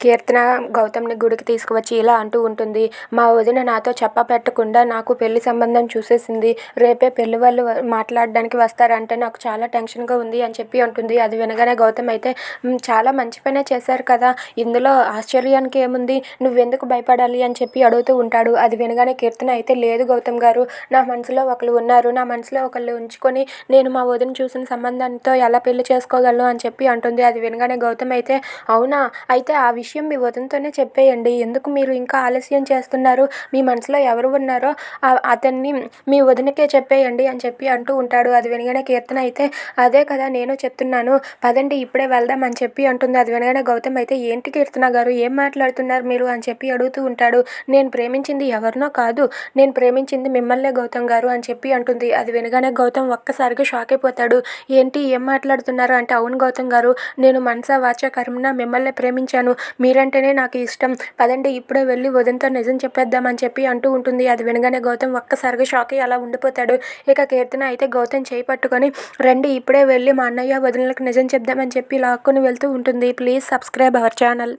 కీర్తన గౌతమ్ని గుడికి తీసుకువచ్చి ఇలా అంటూ ఉంటుంది మా వదిన నాతో చెప్ప పెట్టకుండా నాకు పెళ్ళి సంబంధం చూసేసింది. రేపే పెళ్ళి వాళ్ళు మాట్లాడడానికి వస్తారంటే నాకు చాలా టెన్షన్గా ఉంది అని చెప్పి అంటుంది. అది వినగానే గౌతమ్ అయితే చాలా మంచి పనే చేశారు కదా ఇందులో ఆశ్చర్యానికి ఏముంది? నువ్వెందుకు భయపడాలి? అని చెప్పి అడుగుతూ ఉంటాడు. అది వినగానే కీర్తన అయితే లేదు గౌతమ్ గారు నా మనసులో ఒకళ్ళు ఉన్నారు. నా మనసులో ఒకళ్ళు ఉంచుకొని నేను మా వదిన చూసిన సంబంధంతో ఎలా పెళ్ళి చేసుకోగలను? అని చెప్పి అంటుంది. అది వినగానే గౌతమ్ అయితే అవునా? అయితే ఆ విషయం విషయం మీ వదినతోనే చెప్పేయండి. ఎందుకు మీరు ఇంకా ఆలస్యం చేస్తున్నారు? మీ మనసులో ఎవరు ఉన్నారో అతన్ని మీ వదినకే చెప్పేయండి అని చెప్పి అంటూ ఉంటాడు. అది వినగానే కీర్తన అయితే అదే కదా నేను చెప్తున్నాను. పదండి ఇప్పుడే వెళ్దాం అని చెప్పి అంటుంది. అది వినగానే గౌతమ్ అయితే ఏంటి కీర్తన గారు? ఏం మాట్లాడుతున్నారు మీరు? అని చెప్పి అడుగుతూ ఉంటాడు. నేను ప్రేమించింది ఎవరినో కాదు. నేను ప్రేమించింది మిమ్మల్నే గౌతమ్ గారు అని చెప్పి అంటుంది. అది వినగానే గౌతమ్ ఒక్కసారిగా షాక్ అయిపోతాడు. ఏంటి? ఏం మాట్లాడుతున్నారు? అంటే అవును గౌతమ్ గారు నేను మనసా వాచ కర్మన మిమ్మల్ని ప్రేమించాను. మీరంటేనే నాకు ఇష్టం. పదండి ఇప్పుడే వెళ్ళి వదినతో నిజం చెప్పేద్దామని చెప్పి అంటూ ఉంటుంది. అది వినగానే గౌతమ్ ఒక్కసారిగా షాక్ అయ్యి అలా ఉండిపోతాడు. ఇక కీర్తన అయితే గౌతమ్ చేయి పట్టుకొని రండి ఇప్పుడే వెళ్ళి మా అన్నయ్య వదినలకు నిజం చెప్దామని చెప్పి లాక్కొని వెళ్తూ ఉంటుంది. Please subscribe our channel.